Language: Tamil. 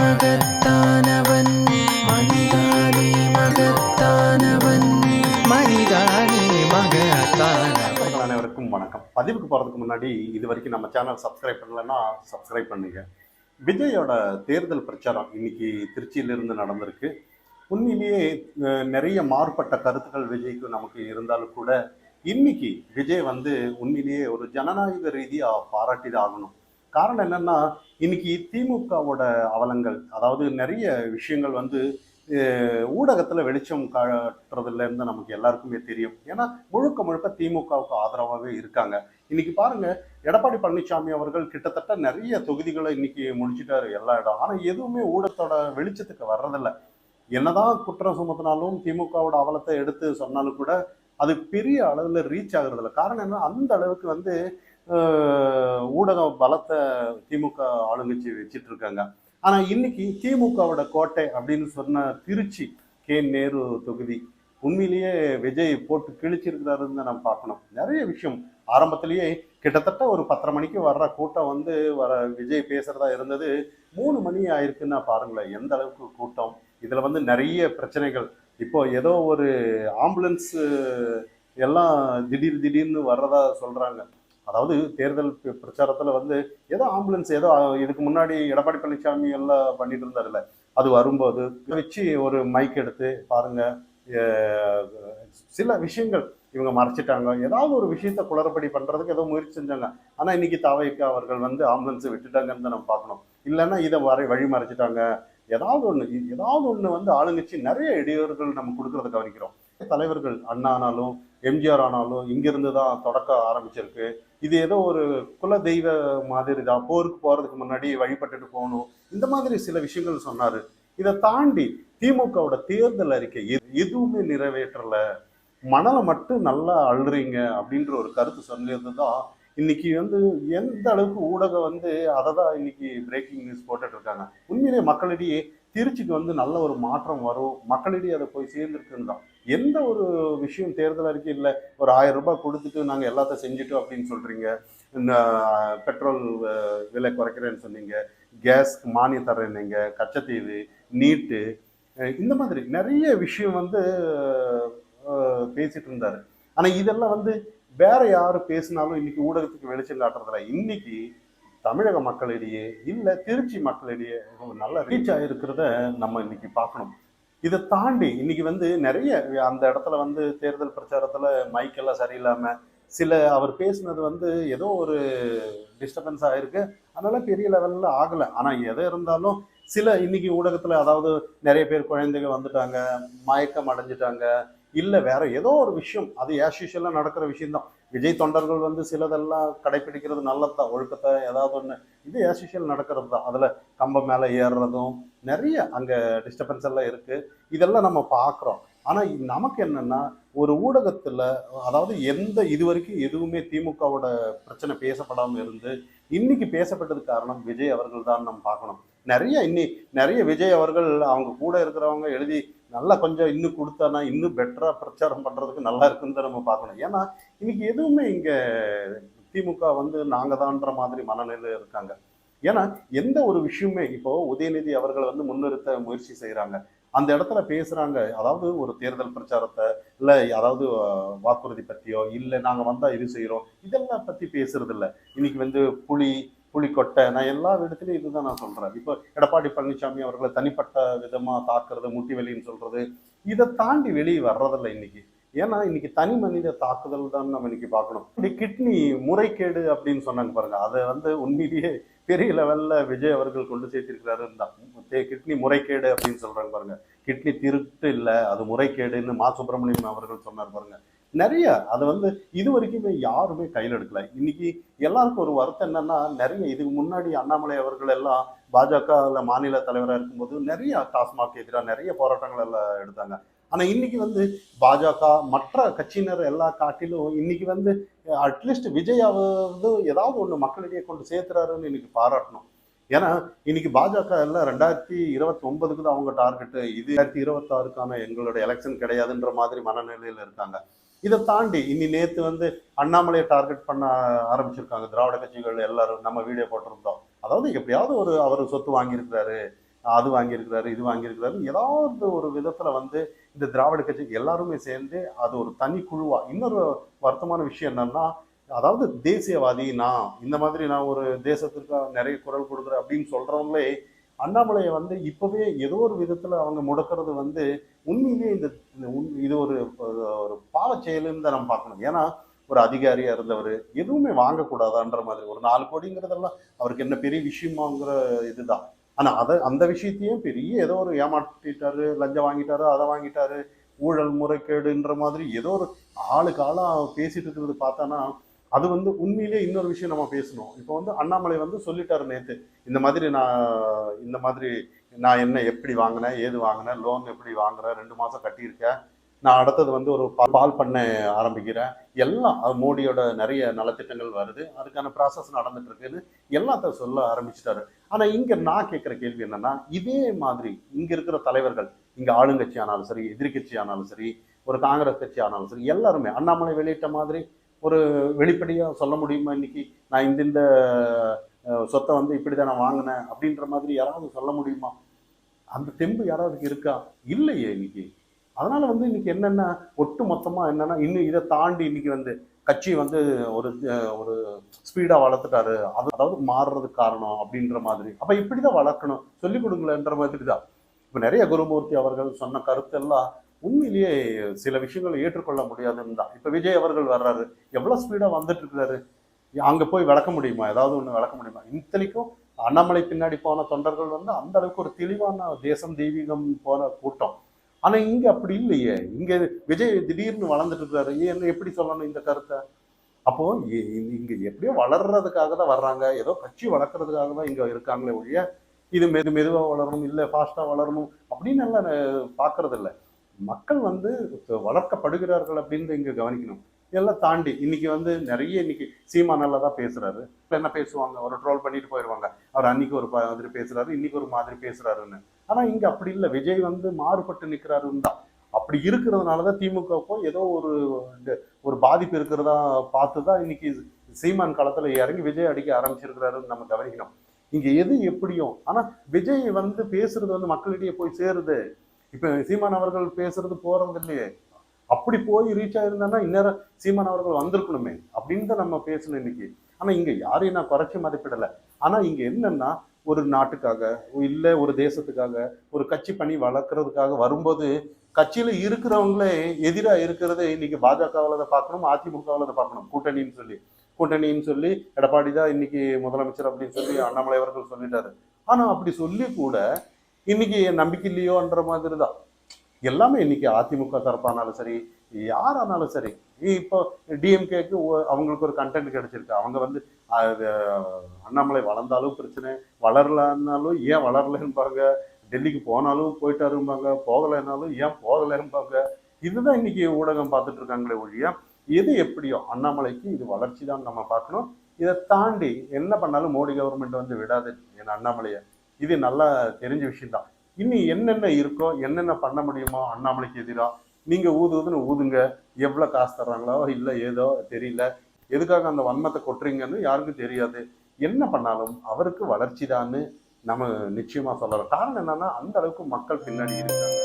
மகத்தானவன் மகத்தானவன் மகத்தானவன். அனைவருக்கும் வணக்கம். பதிவுக்கு போகிறதுக்கு முன்னாடி இது வரைக்கும் நம்ம சேனல் சப்ஸ்கிரைப் பண்ணலைன்னா சப்ஸ்கிரைப் பண்ணுங்க. விஜயோட தேர்தல் பிரச்சாரம் இன்னைக்கு திருச்சியிலிருந்து நடந்திருக்கு. உண்மையிலேயே நிறைய மாறுபட்ட கருத்துக்கள் விஜய்க்கு நமக்கு இருந்தாலும் கூட இன்னைக்கு விஜய் வந்து உண்மையிலேயே ஒரு ஜனநாயக ரீதியாக பாராட்டி தான் ஆகணும். காரணம் என்னன்னா இன்னைக்கு திமுகவோட அவலங்கள் அதாவது நிறைய விஷயங்கள் வந்து ஊடகத்தில் வெளிச்சம் காட்டுறதுலேருந்து நமக்கு எல்லாருக்குமே தெரியும். ஏன்னா முழுக்க முழுக்க திமுகவுக்கு ஆதரவாகவே இருக்காங்க. இன்னைக்கு பாருங்க எடப்பாடி பழனிசாமி அவர்கள் கிட்டத்தட்ட நிறைய தொகுதிகளை இன்னைக்கு முடிச்சிட்டாரு எல்லா இடம். ஆனால் எதுவுமே ஊடகத்தோட வெளிச்சத்துக்கு வர்றதில்ல. என்னதான் குற்றம் சுமத்தினாலும் திமுகவோட அவலத்தை எடுத்து சொன்னாலும் கூட அது பெரிய அளவில் ரீச் ஆகுறதில்ல. காரணம் என்ன? அந்த அளவுக்கு வந்து ஊடக பலத்தை திமுக ஆளுங்கட்சி வச்சுட்டு இருக்காங்க ஆனால் இன்னைக்கு திமுகவோட கோட்டை அப்படின்னு சொன்ன திருச்சி கே. நேரு தொகுதி உண்மையிலேயே விஜய் போட்டு கிழிச்சிருக்கிறாருன்னு தான் நம்ம பார்க்கணும். நிறைய விஷயம். ஆரம்பத்திலேயே கிட்டத்தட்ட ஒரு பத்தரை மணிக்கு வர்ற கூட்டம் வந்து வர விஜய் பேசுறதா இருந்தது. மூணு மணி ஆயிருக்குன்னா பாருங்களேன் எந்த அளவுக்கு கூட்டம். இதில் வந்து நிறைய பிரச்சனைகள். இப்போ ஏதோ ஒரு ஆம்புலன்ஸு எல்லாம் திடீர் திடீர்னு வர்றதா சொல்கிறாங்க அதாவது தேர்தல் பிரச்சாரத்தில் பிரச்சாரத்துல வந்து ஏதோ ஆம்புலன்ஸ் ஏதோ இதுக்கு முன்னாடி எடப்பாடி பழனிசாமி எல்லாம் பண்ணிட்டு இருந்தார்ல அது வரும்போது வச்சு ஒரு மைக் எடுத்து பாருங்க சில விஷயங்கள் இவங்க மறைச்சிட்டாங்க. ஏதாவது ஒரு விஷயத்த குளறுபடி பண்றதுக்கு ஏதோ முயற்சி செஞ்சாங்க. ஆனா இன்னைக்கு தாவைக்கு அவர்கள் வந்து ஆம்புலன்ஸ் விட்டுட்டாங்கன்னு தான் நம்ம பார்க்கணும். இல்லைன்னா இதை வரை வழி மறைச்சிட்டாங்க. ஏதாவது ஒன்று ஏதாவது ஒன்று வந்து ஆளுங்கட்சி நிறைய இடையூறுகள் நம்ம கொடுக்கறத கவனிக்கிறோம். தலைவர்கள் அண்ணா ஆனாலும் எம்ஜிஆர் ஆனாலும் இங்கிருந்து தான் தொடக்க ஆரம்பிச்சிருக்கு. இது ஏதோ ஒரு குல தெய்வ மாதிரி தான் போருக்கு போறதுக்கு முன்னாடி வழிபட்டுட்டு போகணும். இந்த மாதிரி சில விஷயங்கள் சொன்னாரு. இதை தாண்டி திமுகவோட தேர்தல் அறிக்கை எது- எதுவுமே நிறைவேற்றல. மணலை மட்டும் நல்லா அழுறீங்க அப்படின்ற ஒரு கருத்து சொன்னது தான் இன்னைக்கு வந்து எந்த அளவுக்கு ஊடகம் வந்து அதை தான் இன்னைக்கு பிரேக்கிங் நியூஸ் போட்டுட்டு இருக்காங்க. உண்மையிலேயே மக்களிடையே திருச்சிக்கு வந்து நல்ல ஒரு மாற்றம் வரும். மக்களிடையே அதை போய் சேர்ந்துருக்குன்னு தான் எந்த ஒரு விஷயம் தேர்தல் அறிக்கை இல்லை ஒரு ஆயிரம் ரூபாய் கொடுத்துட்டு நாங்கள் எல்லாத்தையும் செஞ்சுட்டோம் அப்படின்னு சொல்கிறீங்க இந்த பெட்ரோல் விலை குறைக்கிறேன்னு சொன்னீங்க. கேஸ் மானியம் தரேன்னீங்க கச்சத்தீவு நீட்டு இந்த மாதிரி நிறைய விஷயம் வந்து பேசிகிட்டு பேசிட்டு ஆனால் இதெல்லாம் வந்து வேற யார் பேசினாலும் இன்னைக்கு ஊடகத்துக்கு வெளிச்சம் காட்டுறதில்ல. இன்னைக்கு தமிழக மக்களிடையே இல்லை திருச்சி மக்களிடையே ஒரு நல்ல ரீச் ஆகிருக்கிறத நம்ம இன்னைக்கு பார்க்கணும். இதை தாண்டி இன்னைக்கு வந்து நிறைய அந்த இடத்துல வந்து தேர்தல் பிரச்சாரத்தில் மைக்கெல்லாம் சரியில்லாமல் சில அவர் பேசினது வந்து ஏதோ ஒரு டிஸ்டர்பன்ஸ் ஆகிருக்கு அதனால பெரிய லெவலில் ஆகலை. ஆனால் எதை இருந்தாலும் சில இன்னைக்கு ஊடகத்தில் அதாவது நிறைய பேர் குழந்தைங்க வந்துட்டாங்க மயக்கம் அடைஞ்சிட்டாங்க இல்லை வேற ஏதோ ஒரு விஷயம். அது ஆஸ் நடக்கிற விஷயம்தான். விஜய் தொண்டர்கள் வந்து சிலதெல்லாம் கடைபிடிக்கிறது நல்லதுதான். ஒழுக்கத்தை ஏதாவது ஒன்று இது ஆஸ் நடக்கிறது தான் அதில் கம்பம் மேலே ஏறுறதும் நிறைய அங்கே டிஸ்டர்பன்ஸ் எல்லாம் இருக்குது இதெல்லாம் நம்ம பார்க்குறோம். ஆனால் நமக்கு என்னென்னா ஒரு ஊடகத்தில் அதாவது எந்த இது வரைக்கும் எதுவுமே திமுகவோட பிரச்சனை பேசப்படாமல் இருந்து இன்னைக்கு பேசப்பட்டது காரணம் விஜய் அவர்கள் தான் நம்ம பார்க்கணும். நிறைய இன்னி நிறைய விஜய் அவர்கள் அவங்க கூட இருக்கிறவங்க எழுதி நல்லா கொஞ்சம் இன்னும் கொடுத்தானா இன்னும் பெட்டராக பிரச்சாரம் பண்ணுறதுக்கு நல்லா இருக்குன்னு தான் நம்ம பார்க்கணும். ஏன்னா இன்னைக்கு எதுவுமே இங்கே திமுக வந்து நாங்கள் தான்ற மாதிரி மனநிலையில் இருக்காங்க. ஏன்னா எந்த ஒரு விஷயமே இப்போ உதயநிதி அவர்கள் வந்து முன்னிறுத்த முயற்சி செய்கிறாங்க அந்த இடத்துல பேசுகிறாங்க அதாவது ஒரு தேர்தல் பிரச்சாரத்தை இல்லை அதாவது வாக்குறுதி பற்றியோ இல்லை நாங்கள் வந்தால் இது செய்கிறோம் இதெல்லாம் பற்றி பேசுறதில்ல. இன்னைக்கு வந்து புலி புலிக்கொட்டை நான் எல்லா இடத்துலயும் இதுதான் நான் சொல்றேன். இப்போ எடப்பாடி பழனிசாமி அவர்களை தனிப்பட்ட விதமா தாக்குறது முட்டி வெளின்னு சொல்றது இதை தாண்டி வெளியே வர்றதில்ல இன்னைக்கு. ஏன்னா இன்னைக்கு தனி மனித தாக்குதல் தான் நம்ம இன்னைக்கு பார்க்கணும். இப்படி கிட்னி முறைகேடு அப்படின்னு சொன்னாங்க பாருங்க. அதை வந்து உண்மையிலேயே பெரிய லெவல்ல விஜய் அவர்கள் கொண்டு சேர்த்திருக்கிறாருன்னு தான் தே- கிட்னி முறைகேடு அப்படின்னு சொல்றாங்க பாருங்க. கிட்னி திருட்டு இல்லை அது முறைகேடுன்னு மா சுப்பிரமணியம் அவர்கள் சொன்னார் பாருங்க. நிறைய அதை வந்து இது வரைக்குமே யாருமே கையில் எடுக்கல. இன்னைக்கு எல்லாருக்கும் ஒரு வருத்தம் என்னன்னா நிறைய இதுக்கு முன்னாடி அண்ணாமலை அவர்கள் எல்லாம் பாஜக மாநில தலைவராக இருக்கும்போது நிறைய டாஸ்மாக் எதிராக நிறைய போராட்டங்கள் எல்லாம் எடுத்தாங்க. ஆனால் இன்னைக்கு வந்து பாஜக மற்ற கட்சியினர் எல்லா காட்டிலும் இன்னைக்கு வந்து அட்லீஸ்ட் விஜயாவது ஏதாவது ஒன்று மக்களிடையே கொண்டு சேர்த்துறாருன்னு இன்னைக்கு பாராட்டணும். ஏன்னா இன்னைக்கு பாஜக எல்லாம் ரெண்டாயிரத்தி இருபத்தி ஒன்பதுக்கு தான் அவங்க டார்கெட்டு. இது ரெண்டாயிரத்தி இருபத்தாறுக்கான எங்களோட எலெக்ஷன் கிடையாதுன்ற மாதிரி மனநிலையில் இருக்காங்க. இதை தாண்டி இனி நேற்று வந்து அண்ணாமலையை டார்கெட் பண்ண ஆரம்பிச்சிருக்காங்க திராவிட கட்சிகள் எல்லாரும். நம்ம வீடியோ போட்டிருந்தோம். அதாவது எப்படியாவது ஒரு அவர் சொத்து வாங்கியிருக்கிறாரு அது வாங்கியிருக்கிறாரு இது வாங்கியிருக்கிறாரு ஏதாவது ஒரு விதத்தில் வந்து இந்த திராவிட கட்சி எல்லாருமே சேர்ந்து அது ஒரு தனி குழுவாக இன்னொரு வருத்தமான விஷயம் என்னன்னா அதாவது தேசியவாதி நான் இந்த மாதிரி நான் ஒரு தேசத்திற்கு நிறைய குரல் கொடுக்குறேன் அப்படின்னு சொல்கிறவங்களே அண்ணாமலையை வந்து இப்பவே ஏதோ ஒரு விதத்துல அவங்க முடக்கிறது வந்து உண்மையிலேயே இந்த உண்- இது ஒரு ஒரு பாவச் செயலுன்னு தான் நம்ம பார்க்கணும். ஏன்னா ஒரு அதிகாரியா இருந்தவர் எதுவுமே வாங்கக்கூடாதான்ற மாதிரி ஒரு நாலு கோடிங்கிறதெல்லாம் அவருக்கு என்ன பெரிய விஷயமாங்கிற இதுதான். ஆனா அதை அந்த விஷயத்தையும் பெரிய ஏதோ ஒரு ஏமாற்றிட்டாரு லஞ்சம் வாங்கிட்டாரு அதை வாங்கிட்டாரு ஊழல் முறைகேடுன்ற மாதிரி ஏதோ ஒரு ஆளுக்கு ஆளா பேசிட்டு இருக்கிறது பார்த்தானா அது வந்து உண்மையிலேயே இன்னொரு விஷயம் நம்ம பேசணும். இப்போ வந்து அண்ணாமலை வந்து சொல்லிட்டாரு நேத்து இந்த மாதிரி நான் இந்த மாதிரி நான் என்ன எப்படி வாங்கினேன் ஏது வாங்கினேன் லோன் எப்படி வாங்குறேன் ரெண்டு மாசம் கட்டியிருக்கேன் நான் அடுத்தது வந்து ஒரு பால் பண்ண ஆரம்பிக்கிறேன். எல்லாம் மோடியோட நிறைய நலத்திட்டங்கள் வருது அதுக்கான ப்ராசஸ் நடந்துட்டு இருக்குன்னு எல்லாத்த சொல்ல ஆரம்பிச்சிட்டாரு. ஆனா இங்க நான் கேட்குற கேள்வி என்னன்னா இதே மாதிரி இங்க இருக்கிற தலைவர்கள் இங்க ஆளுங்கட்சி ஆனாலும் சரி எதிர்கட்சி ஆனாலும் சரி ஒரு காங்கிரஸ் கட்சி ஆனாலும் சரி எல்லாருமே அண்ணாமலை வெளியிட்ட மாதிரி ஒரு வெளிப்படையாக சொல்ல முடியுமா இன்னைக்கு? நான் இந்த இந்த சொத்தை வந்து இப்படிதான் நான் வாங்கினேன் அப்படின்ற மாதிரி யாராவது சொல்ல முடியுமா? அந்த தெம்பு யாராவது இருக்கா? இல்லையே இன்னைக்கு. அதனால வந்து இன்னைக்கு என்னென்ன ஒட்டு மொத்தமாக என்னென்னா இன்னும் இதை தாண்டி இன்னைக்கு வந்து கட்சி வந்து ஒரு ஒரு ஸ்பீடாக வளர்த்துட்டாரு. அது அதாவது மாறுறதுக்கு காரணம் அப்படின்ற மாதிரி. அப்போ இப்படி தான் வளர்க்கணும். சொல்லிக் கொடுங்களேன்ற மாதிரி தான் இப்போ நிறைய குருமூர்த்தி அவர்கள் சொன்ன கருத்தெல்லாம் உண்மையிலேயே சில விஷயங்களை ஏற்றுக்கொள்ள முடியாதுன்னு தான். இப்போ விஜய் அவர்கள் வர்றாரு. எவ்வளோ ஸ்பீடாக வந்துட்டு இருக்கிறாரு அங்கே போய் விளக்க முடியுமா? ஏதாவது ஒன்று விளக்க முடியுமா? இத்தனைக்கும் அண்ணாமலை பின்னாடி போன தொண்டர்கள் வந்து அந்த அளவுக்கு ஒரு தெளிவான தேசம் தெய்வீகம் போன கூட்டம். ஆனால் இங்கே அப்படி இல்லையே. இங்கே விஜய் திடீர்னு வளர்ந்துட்டு இருக்காரு. என்ன எப்படி சொல்லணும் இந்த கருத்தை? அப்போ இ- எப்படியோ வளர்றதுக்காக தான் வர்றாங்க. ஏதோ கட்சி வளர்க்கறதுக்காக தான் இங்கே இருக்காங்களே ஒழிய இது மெது மெதுவாக வளரணும் இல்லை ஃபாஸ்ட்டாக வளரணும் அப்படின்னு எல்லாம் பார்க்கறதில்ல. மக்கள் வந்து வளர்க்கப்படுகிறார்கள் அப்படின்னு இங்கே கவனிக்கணும். இதெல்லாம் தாண்டி இன்னைக்கு வந்து நிறைய இன்னைக்கு சீமா நல்லா தான் பேசுறாரு. என்ன பேசுவாங்க? ஒரு ட்ரோல் பண்ணிட்டு போயிடுவாங்க அவர் அன்னைக்கு ஒரு மாதிரி பேசுறாரு இன்னைக்கு ஒரு மாதிரி பேசுறாருன்னு. ஆனா இங்க அப்படி இல்லை. விஜய் வந்து மாறுபட்டு நிற்கிறாருன்னு தான். அப்படி இருக்கிறதுனாலதான் திமுகவுக்கோ ஏதோ ஒரு இந்த ஒரு பாதிப்பு இருக்கிறதா பார்த்து தான் இன்னைக்கு சீமான் காலத்தில் இறங்கி விஜய் அடிக்க ஆரம்பிச்சிருக்கிறாருன்னு நம்ம கவனிக்கணும். இங்க எது எப்படியும் ஆனா விஜய் வந்து பேசுறது வந்து மக்களிடையே போய் சேருது. இப்போ சீமான் அவர்கள் பேசுறது போறது இல்லையே அப்படி போய் ரீச் ஆயிருந்தானா இந்நேரம் சீமான் அவர்கள் வந்திருக்கணுமே அப்படின்னு தான் நம்ம பேசணும் இன்னைக்கு. ஆனா இங்க யாரையும் நான் குறைச்சி மதிப்பிடல. ஆனா இங்க என்னன்னா ஒரு நாட்டுக்காக இல்லை ஒரு தேசத்துக்காக ஒரு கட்சி பண்ணி வளர்க்கறதுக்காக வரும்போது கட்சியில இருக்கிறவங்களே எதிரா இருக்கிறத இன்னைக்கு பாஜகவில் தான் பார்க்கணும் அதிமுகவில் தான் பார்க்கணும். கூட்டணின்னு சொல்லி. கூட்டணின்னு சொல்லி எடப்பாடி தான் இன்னைக்கு முதலமைச்சர் அப்படின்னு சொல்லி அண்ணாமலை அவர்கள் சொல்லிட்டாரு. ஆனா அப்படி சொல்லி கூட இன்னைக்கு நம்பிக்கை இல்லையோன்ற மாதிரி தான் எல்லாமே இன்னைக்கு அதிமுக தரப்பானாலும் சரி யாரானாலும் சரி இப்போ டிஎம்கேக்கு அவங்களுக்கு ஒரு கண்டென்ட் கிடைச்சிருக்கு. அவங்க வந்து அது, அண்ணாமலை வளர்ந்தாலும் பிரச்சனை வளரலன்னாலும் ஏன் வளரலன்பாங்க டெல்லிக்கு போனாலும் போயிட்டாரும்பாங்க போகலைன்னாலும் ஏன் போகலைன்பாங்க இதுதான் இன்னைக்கு ஊடகம் பார்த்துட்டு இருக்காங்களே ஒழிய எது எப்படியோ அண்ணாமலைக்கு இது வளர்ச்சி தான் நம்ம பார்க்கணும். இதை தாண்டி என்ன பண்ணாலும் மோடி கவர்மெண்ட் வந்து விடாது. என் அண்ணாமலையை இது நல்லா தெரிஞ்ச விஷயம்தான். இனி என்னென்ன இருக்கோ என்னென்ன பண்ண முடியுமோ அண்ணாமலைக்கு எதிராக நீங்கள் ஊதுன்னு ஊதுங்க எவ்வளோ காசு தர்றாங்களோ இல்லை ஏதோ தெரியல எதுக்காக அந்த வன்மத்தை கொட்டுறீங்கன்னு யாருக்கும் தெரியாது. என்ன பண்ணாலும் அவருக்கு வளர்ச்சி நம்ம நிச்சயமாக சொல்லலாம். காரணம் என்னன்னா அந்த அளவுக்கு மக்கள் பின்னாடி இருக்காங்க.